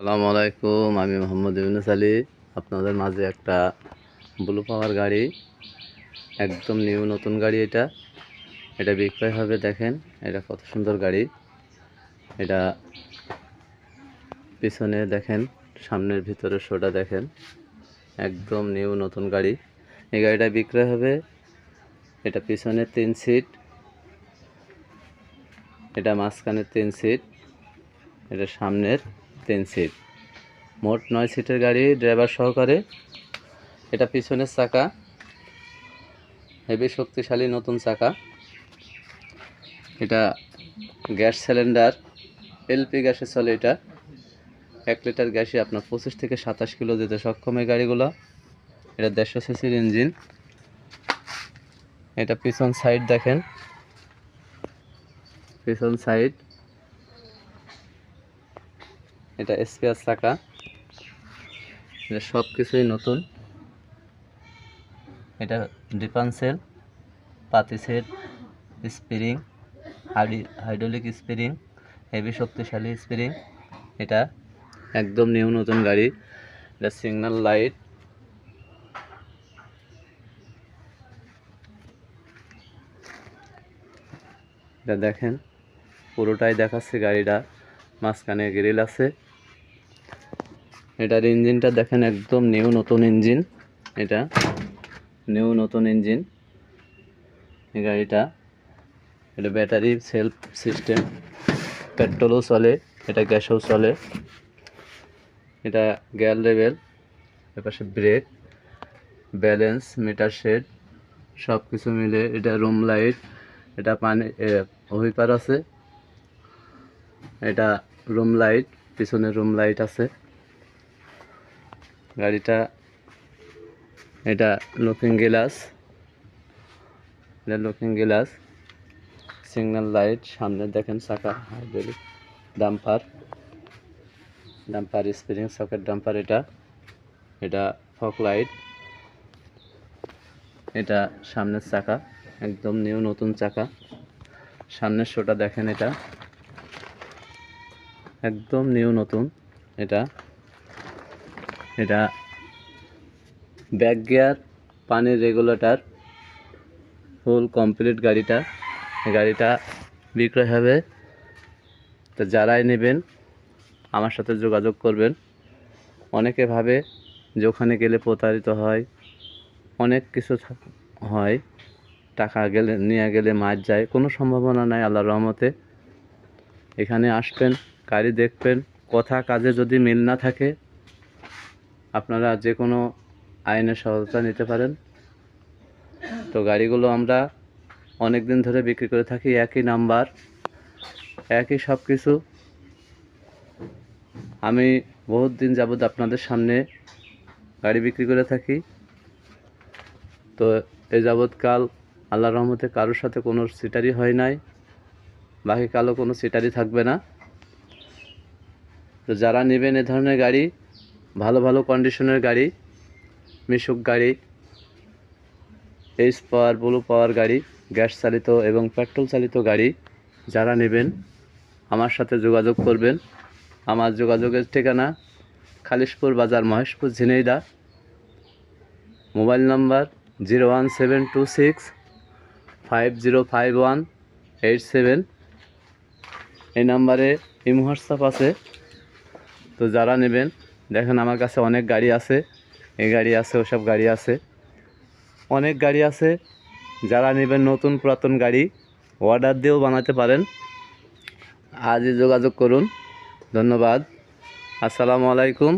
আসসালামু আলাইকুম, আমি মোহাম্মদ ইউনুস আলী। আপনাদের মাঝে একটা ব্লু পাওয়ার গাড়ি, একদম নিউ নতুন গাড়ি এটা। এটা বিক্রয় হবে, দেখেন, এটা কত সুন্দর গাড়ি। এটা পিছনে দেখেন, সামনের ভিতরে শোটা দেখেন, একদম নিউ নতুন গাড়ি। এই গাড়িটা বিক্রয় হবে, এটা পিছনে তিন সিট, এটা মাঝখানের তিন সিট, এটা সামনের। তিন সিট মোট নয় সিটের গাড়ি ড্রাইভার সহকারে। এটা পিছনের চাকা। হেভি শক্তিশালী নতুন চাকা। এটা গ্যাস সিলিন্ডার। এলপি গ্যাসে চলে এটা। এক লিটার গ্যাসে আপনার পঁচিশ থেকে সাতাশ কিলো দিতে সক্ষম এই গাড়িগুলো। এটা দেড়শো সিসির ইঞ্জিন। এটা পিছন সাইড দেখেন। পিছন সাইড এটা স্পেয়ার চাকা। এটা সব কিছুই নতুন। এটা ডিপানসেল পাতিসের স্প্রিং হাইডি হাইড্রোলিক স্প্রিং, হেভি শক্তিশালী স্প্রিং। এটা একদম নিউ নতুন গাড়ি। এটা সিগন্যাল লাইট। এটা দেখেন, পুরোটাই দেখাচ্ছে গাড়িটা। মাঝখানে গ্রিল আছে। এটার ইঞ্জিনটা দেখেন একদম নিউ নতুন ইঞ্জিন। এটা নিউ নতুন ইঞ্জিন। গাড়িটা, এটা ব্যাটারি সেলফ সিস্টেম পেট্রোলও চলে, এটা গ্যাসও চলে। এটা গ্যাল লেভেল, এপাশে ব্রেক ব্যালেন্স মিটার শেড সব কিছু মিলে এটা রুম লাইট এটা পানি হুইপার আছে। এটা রুম লাইট পিছনে রুম লাইট আছে। গাড়িটা, এটা লুকিং গ্লাস এটা লুকিং গ্লাস সিগন্যাল লাইট সামনে দেখেন চাকা hydraulic damper damper spring socket damper এটা এটা ফক লাইট এটা সামনের চাকা, একদম নিউ নতুন চাকা, সামনের শোটা দেখেন এটা, একদম নিউ নতুন, এটা এটা ব্যাক গিয়ার, পানির রেগুলেটর ফুল কমপ্লিট গাড়িটা। গাড়িটা বিক্রয় হবে। তো যারাই নেবেন, আমার সাথে যোগাযোগ করবেন। অনেকে ভাবে যে ওখানে গেলে প্রতারিত হয়। অনেক কিছু হয়। টাকা গেলে, নিয়ে গেলে মার যায়। কোনো সম্ভাবনা নাই আল্লাহ রহমতে। এখানে আসবেন, গাড়ি দেখবেন। কথা কাজে যদি মিল না থাকে আপনারা যে কোনো আইনের সহায়তা নিতে পারেন। তো গাড়িগুলো আমরা অনেক দিন ধরে বিক্রি করে থাকি, একই নাম্বার, একই সব কিছু আমি বহুত দিন যাবৎ আপনাদের সামনে গাড়ি বিক্রি করে থাকি। তো এ যাবৎকাল আল্লাহ রহমতে কারোর সাথে কোনো সিটারি হয় নাই, বাকি কালো কোনো সিটারি থাকবে না। তো যারা নেবেন এ ধরনের গাড়ি ভালো ভালো কন্ডিশনের গাড়ি, মিশুক গাড়ি এইচ পাওয়ার ব্লু পাওয়ার গাড়ি গ্যাস চালিত এবং পেট্রোল চালিত গাড়ি যারা নেবেন, আমার সাথে যোগাযোগ করবেন। আমার যোগাযোগের ঠিকানা খালিশপুর বাজার, Maheshpur, Jhenaidah. Mobile number zero one seven two six five zero five one eight seven. এই নাম্বারে ইমো আছে। তো যারা নেবেন দেখেন আমার কাছে অনেক গাড়ি আছে। এই গাড়ি আছে, ওসব গাড়ি আছে। অনেক গাড়ি আছে, যারা নেবেন নতুন পুরাতন গাড়ি অর্ডার দিয়েও বানাতে পারেন। আজই যোগাযোগ করুন। ধন্যবাদ। আসসালামু আলাইকুম।